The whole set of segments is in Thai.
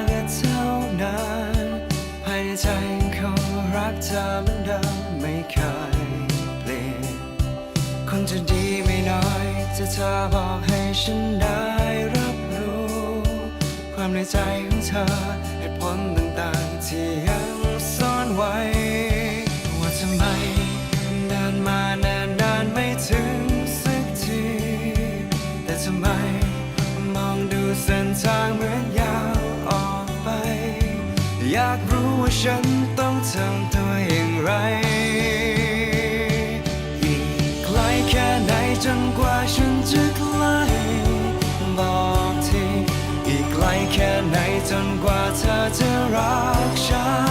็ จะเธอบอกให้ฉันได้รับรู้ ความในใจของเธอเหตุผลต่างๆที่ยังซ่อนไว้ ว่าทำไมเดินมาแนานนานไม่ถึงสักที แต่ทำไมมองดูเส้นทางเหมือนยาวออกไป อยากรู้ว่าฉันต้องทำตัวอย่างไร จนกว่าฉันจะใกล้บอกทีอีกไกลแค่ไหนจนกว่าเธอจะรักฉัน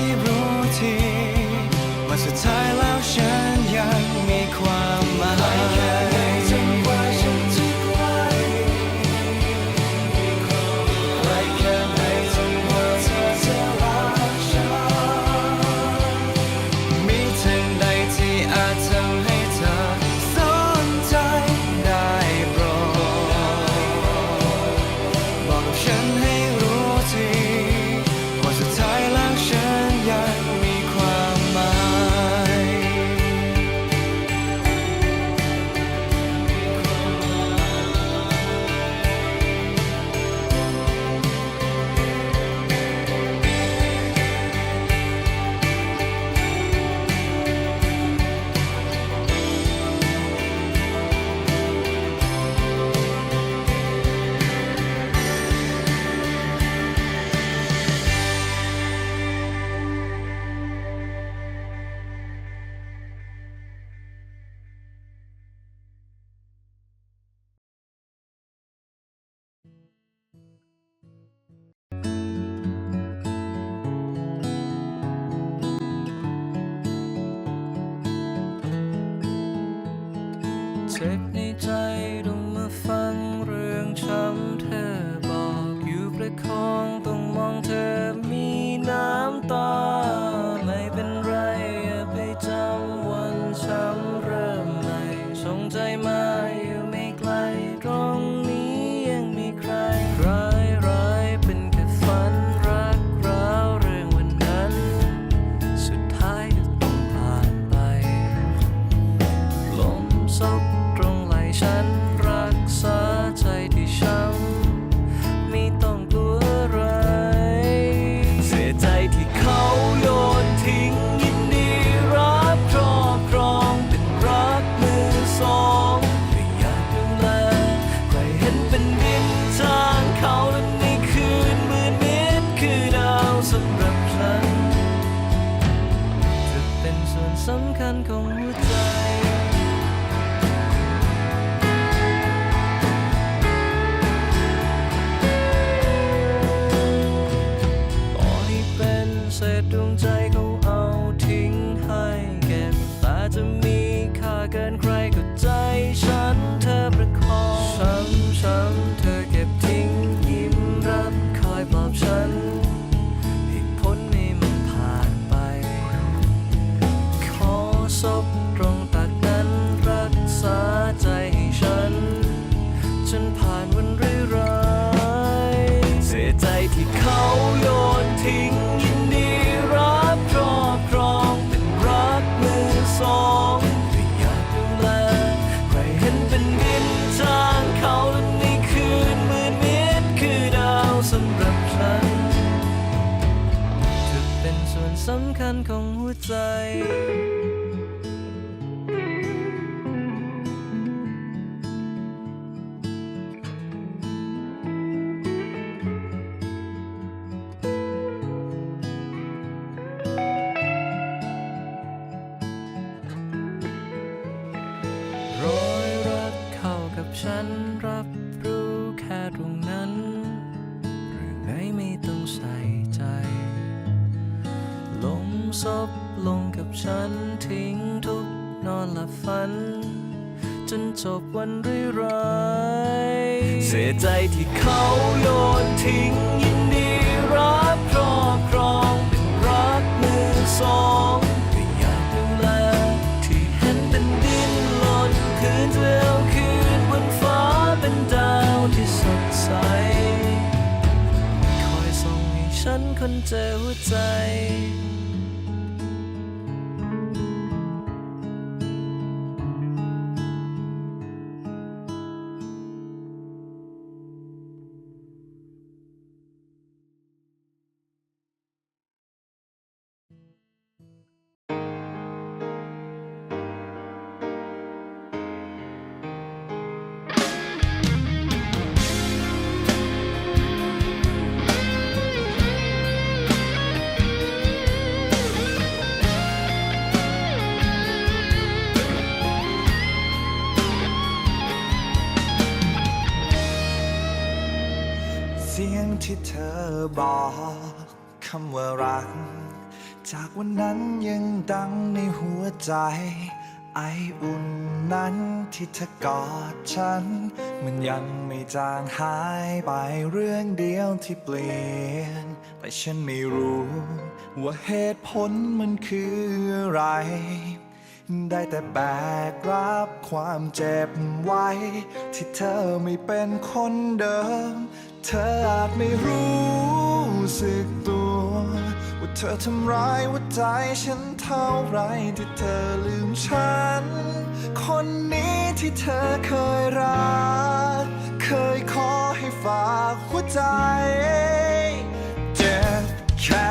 ำคัญของหัวใจ ซบลงกับฉันทิ้งทุกนอนหลับฝัน จนจบวันร้ายๆเสียใจที่เขาโยนทิ้งยินดีรับครอบครองเป็นรักมือสองก็อยากดูแลที่เห็นเป็นดินหล่นคืนเดียวคืนบนฟ้าเป็นดาวที่สดใสคอยส่งให้ฉันคนเจอหัวใจ ที่เธอบอกคำว่ารัก จากวันนั้นยังดังในหัวใจ ไออุ่นนั้นที่เธอกอดฉัน มันยังไม่จางหายไปเรื่องเดียวที่เปลี่ยน แต่ฉันไม่รู้ ว่าเหตุผลมันคืออะไร ได้แต่แบกรับความเจ็บไว้ ที่เธอไม่เป็นคนเดิม เธออาจไม่รู้สึกตัว ว่าเธอทำร้ายหัวใจฉันเท่าไรที่เธอลืมฉัน คนนี้ที่เธอเคยรัก เคยขอให้ฝากหัวใจ เจ็บแค่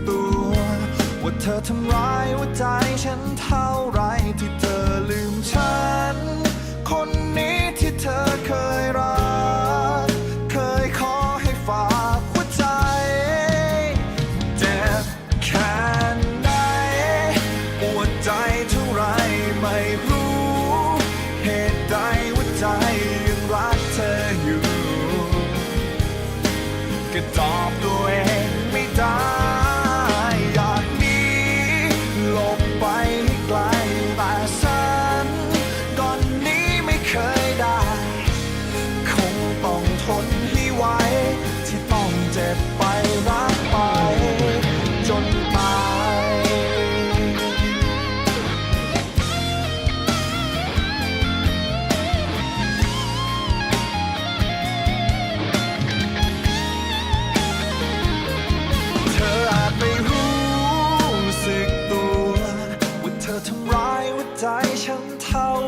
ว่าเธอทำร้ายหัวใจฉันเท่าไรที่เธอลืมฉัน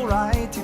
ไรที่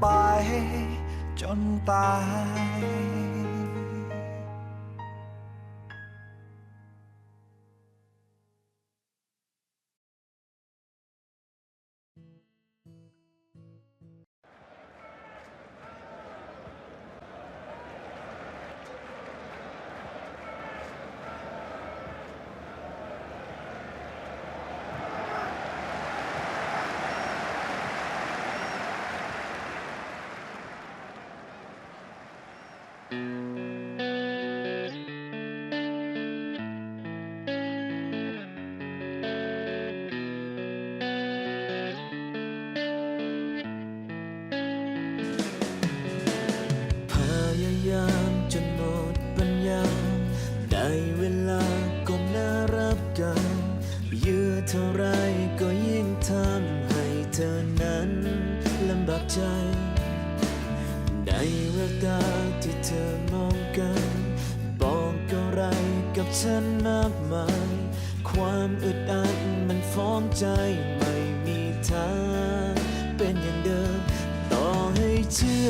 ไปจนตาย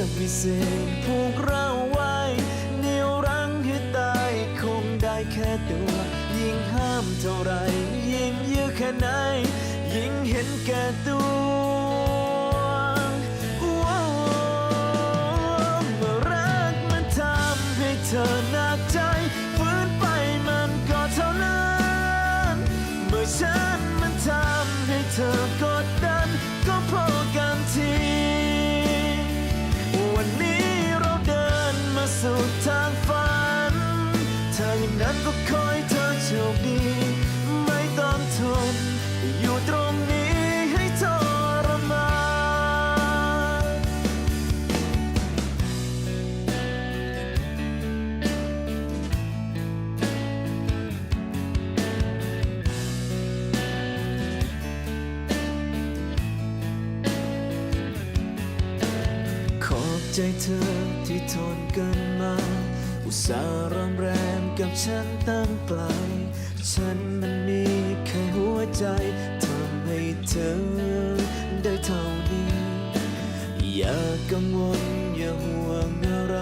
อกวิเศษพวกเรา มา อุตส่าห์รำแรมกับฉันตั้งไกล ฉันมันมีแค่หัวใจทำให้เธอได้เท่านี้ อย่ากังวลอย่าห่วงอะไร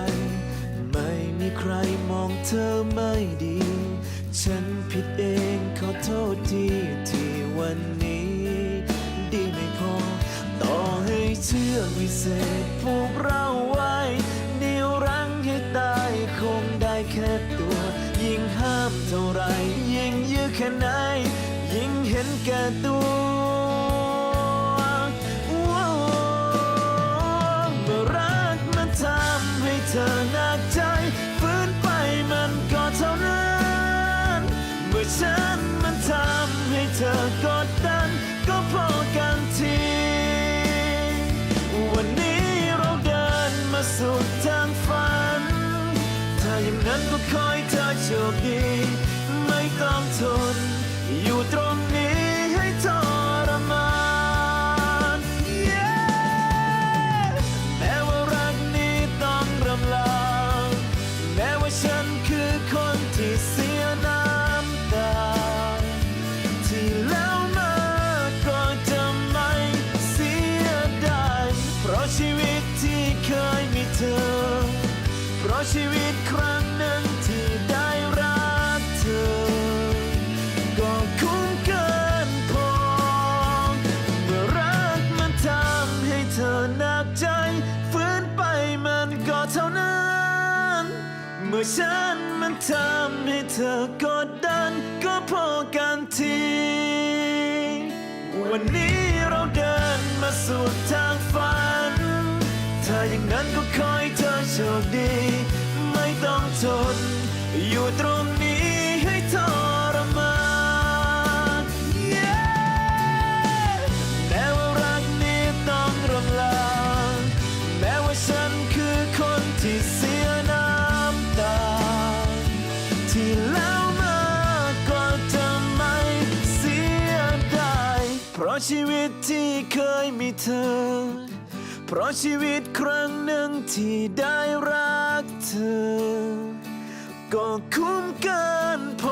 ไม่มีใครมองเธอไม่ดี ฉันผิดเองขอโทษที่ที่วันนี้ ดีไม่พอ ต่อให้เชื่อวิเศษพวกเราไว้ บตัว ยิ่งห้ามเท่าไรยิ่งยื้อแค่ไหน ยิ่งเห็นแก่ตัวเมื่อรักมันทำให้เธอหนักใจฟื้นไปมันก็เท่านั้น เมื่อฉันมันทำให้เธอกดดัน ก็พอกัน you'll be. สุดทางฝันถ้าอย่างนั้นก็คอยเธอโชคดี ไม่ต้องทนอยู่ตรง ชีวิตที่เคยมีเธอ เพราะชีวิตครั้งหนึ่งที่ได้รักเธอ ก็คุ้มเกินพอ